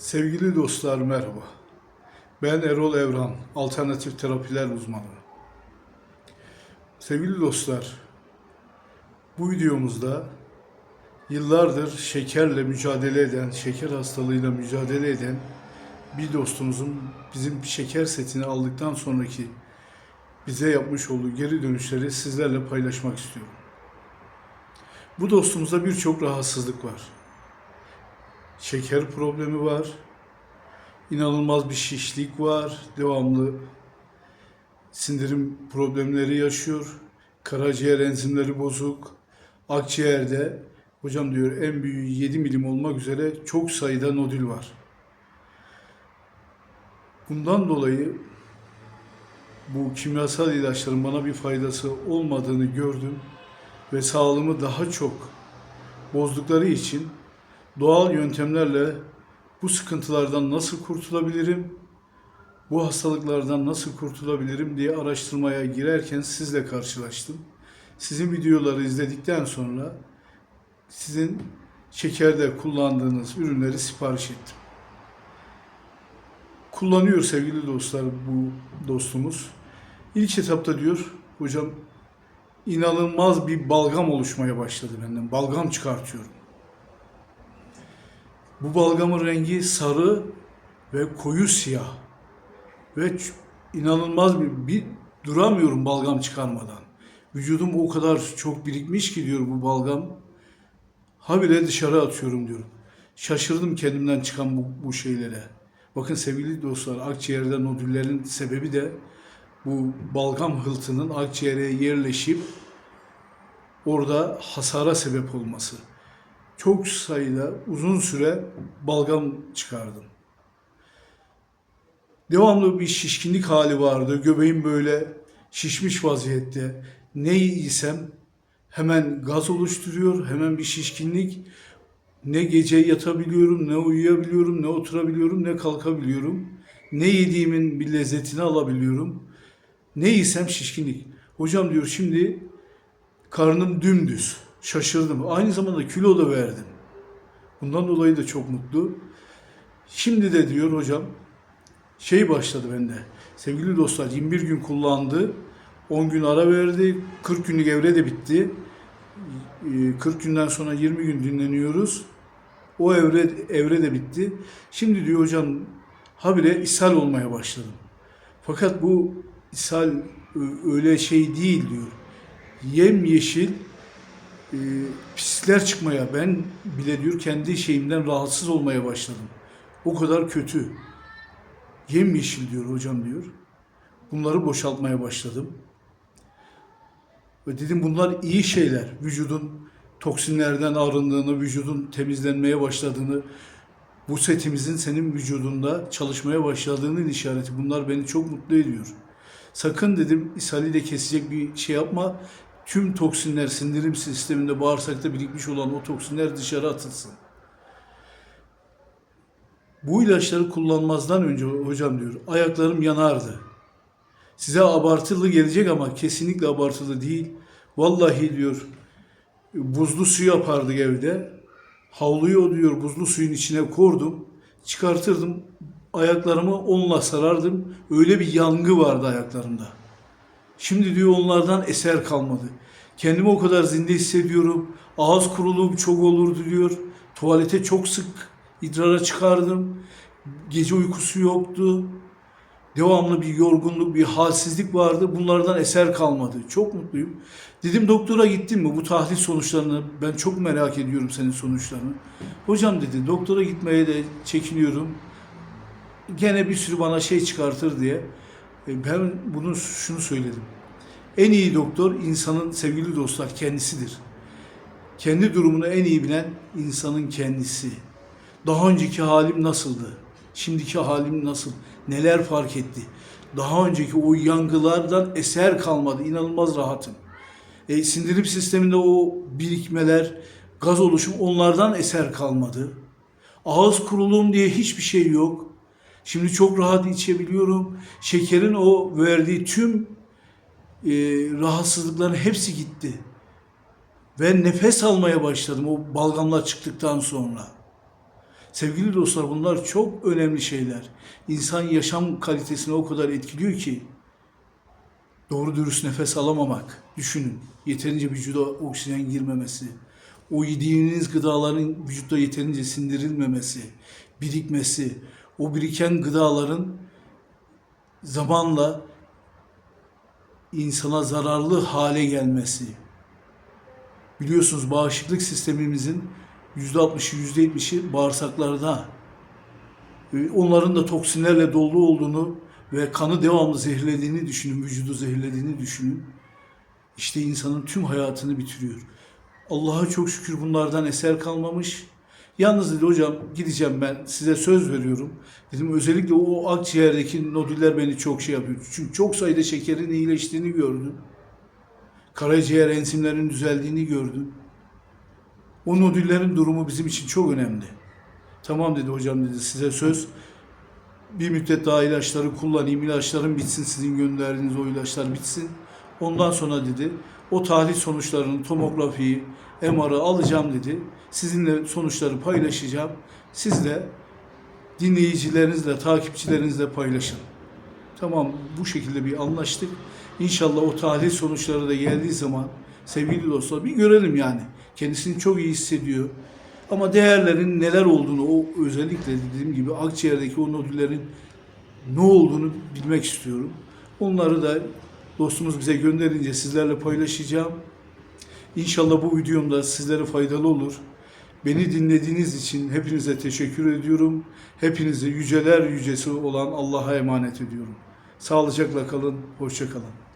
Sevgili dostlar merhaba. Ben Erol Evran, alternatif terapiler uzmanı. Sevgili dostlar, bu videomuzda yıllardır şekerle mücadele eden, şeker hastalığıyla mücadele eden bir dostumuzun bizim şeker setini aldıktan sonraki bize yapmış olduğu geri dönüşleri sizlerle paylaşmak istiyorum. Bu dostumuzda birçok rahatsızlık var şeker problemi var. İnanılmaz bir şişlik var. Devamlı sindirim problemleri yaşıyor. Karaciğer enzimleri bozuk. Akciğerde hocam diyor en büyüğü 7 milim olmak üzere çok sayıda nodül var. Bundan dolayı bu kimyasal ilaçların bana bir faydası olmadığını gördüm ve sağlığımı daha çok bozdukları için doğal yöntemlerle bu sıkıntılardan nasıl kurtulabilirim, bu hastalıklardan nasıl kurtulabilirim diye araştırmaya girerken sizle karşılaştım. Sizin videoları izledikten sonra sizin şekerde kullandığınız ürünleri sipariş ettim. Kullanıyor sevgili dostlar bu dostumuz. İlk etapta diyor hocam inanılmaz bir balgam oluşmaya başladı benden. Balgam çıkartıyorum. Bu balgamın rengi sarı ve koyu siyah. Ve inanılmaz bir, bir duramıyorum balgam çıkarmadan. Vücudum o kadar çok birikmiş ki diyor bu balgam. Habire dışarı atıyorum diyorum. Şaşırdım kendimden çıkan bu, bu şeylere. Bakın sevgili dostlar akciğerde nodüllerin sebebi de bu balgam hıltının akciğere yerleşip orada hasara sebep olması çok sayıda uzun süre balgam çıkardım. Devamlı bir şişkinlik hali vardı. Göbeğim böyle şişmiş vaziyette. Ne yiysem hemen gaz oluşturuyor, hemen bir şişkinlik. Ne gece yatabiliyorum, ne uyuyabiliyorum, ne oturabiliyorum, ne kalkabiliyorum. Ne yediğimin bir lezzetini alabiliyorum. Ne yiysem şişkinlik. Hocam diyor şimdi karnım dümdüz. Şaşırdım. Aynı zamanda kilo da verdim. Bundan dolayı da çok mutlu. Şimdi de diyor hocam şey başladı bende. Sevgili dostlar 21 gün kullandı. 10 gün ara verdi. 40 günlük evre de bitti. Ee, 40 günden sonra 20 gün dinleniyoruz. O evre evre de bitti. Şimdi diyor hocam habire ishal olmaya başladım. Fakat bu ishal öyle şey değil diyor. Yem yeşil e, pislikler çıkmaya ben bile diyor kendi şeyimden rahatsız olmaya başladım. O kadar kötü. Yemyeşil diyor hocam diyor. Bunları boşaltmaya başladım. Ve dedim bunlar iyi şeyler. Vücudun toksinlerden arındığını, vücudun temizlenmeye başladığını, bu setimizin senin vücudunda çalışmaya başladığının işareti. Bunlar beni çok mutlu ediyor. Sakın dedim ishali de kesecek bir şey yapma. Tüm toksinler sindirim sisteminde bağırsakta birikmiş olan o toksinler dışarı atılsın. Bu ilaçları kullanmazdan önce hocam diyor ayaklarım yanardı. Size abartılı gelecek ama kesinlikle abartılı değil. Vallahi diyor buzlu su yapardık evde. Havluyu diyor buzlu suyun içine kordum. Çıkartırdım. Ayaklarımı onunla sarardım. Öyle bir yangı vardı ayaklarımda. Şimdi diyor onlardan eser kalmadı. Kendimi o kadar zinde hissediyorum. Ağız kuruluğum çok olurdu diyor. Tuvalete çok sık idrara çıkardım. Gece uykusu yoktu. Devamlı bir yorgunluk, bir halsizlik vardı. Bunlardan eser kalmadı. Çok mutluyum. Dedim doktora gittin mi? Bu tahlil sonuçlarını ben çok merak ediyorum senin sonuçlarını. Hocam dedi doktora gitmeye de çekiniyorum. Gene bir sürü bana şey çıkartır diye. E, Ben bunu şunu söyledim. En iyi doktor insanın sevgili dostlar kendisidir. Kendi durumunu en iyi bilen insanın kendisi. Daha önceki halim nasıldı? Şimdiki halim nasıl? Neler fark etti? Daha önceki o yangılardan eser kalmadı. İnanılmaz rahatım. E, sindirim sisteminde o birikmeler, gaz oluşum onlardan eser kalmadı. Ağız kuruluğum diye hiçbir şey yok. Şimdi çok rahat içebiliyorum. Şekerin o verdiği tüm e, rahatsızlıkların hepsi gitti. Ve nefes almaya başladım o balgamlar çıktıktan sonra. Sevgili dostlar bunlar çok önemli şeyler. İnsan yaşam kalitesini o kadar etkiliyor ki doğru dürüst nefes alamamak. Düşünün. Yeterince vücuda oksijen girmemesi. O yediğiniz gıdaların vücutta yeterince sindirilmemesi, birikmesi, o biriken gıdaların zamanla insana zararlı hale gelmesi. Biliyorsunuz bağışıklık sistemimizin %60'ı %70'i bağırsaklarda. Ve Onların da toksinlerle dolu olduğunu ve kanı devamlı zehirlediğini düşünün, vücudu zehirlediğini düşünün. İşte insanın tüm hayatını bitiriyor. Allah'a çok şükür bunlardan eser kalmamış. Yalnız dedi hocam gideceğim ben size söz veriyorum. Dedim özellikle o akciğerdeki nodüller beni çok şey yapıyor. Çünkü çok sayıda şekerin iyileştiğini gördüm. Karaciğer enzimlerinin düzeldiğini gördüm. O nodüllerin durumu bizim için çok önemli. Tamam dedi hocam dedi size söz. Bir müddet daha ilaçları kullanayım. İlaçlarım bitsin sizin gönderdiğiniz o ilaçlar bitsin. Ondan sonra dedi o tahlil sonuçlarını, tomografiyi, MR'ı alacağım dedi. Sizinle sonuçları paylaşacağım. Siz de dinleyicilerinizle, takipçilerinizle paylaşın. Tamam bu şekilde bir anlaştık. İnşallah o tahlil sonuçları da geldiği zaman sevgili dostlar bir görelim yani. Kendisini çok iyi hissediyor. Ama değerlerin neler olduğunu o özellikle dediğim gibi akciğerdeki o nodüllerin ne olduğunu bilmek istiyorum. Onları da dostumuz bize gönderince sizlerle paylaşacağım. İnşallah bu videom da sizlere faydalı olur. Beni dinlediğiniz için hepinize teşekkür ediyorum. Hepinizi yüceler yücesi olan Allah'a emanet ediyorum. Sağlıcakla kalın, hoşça kalın.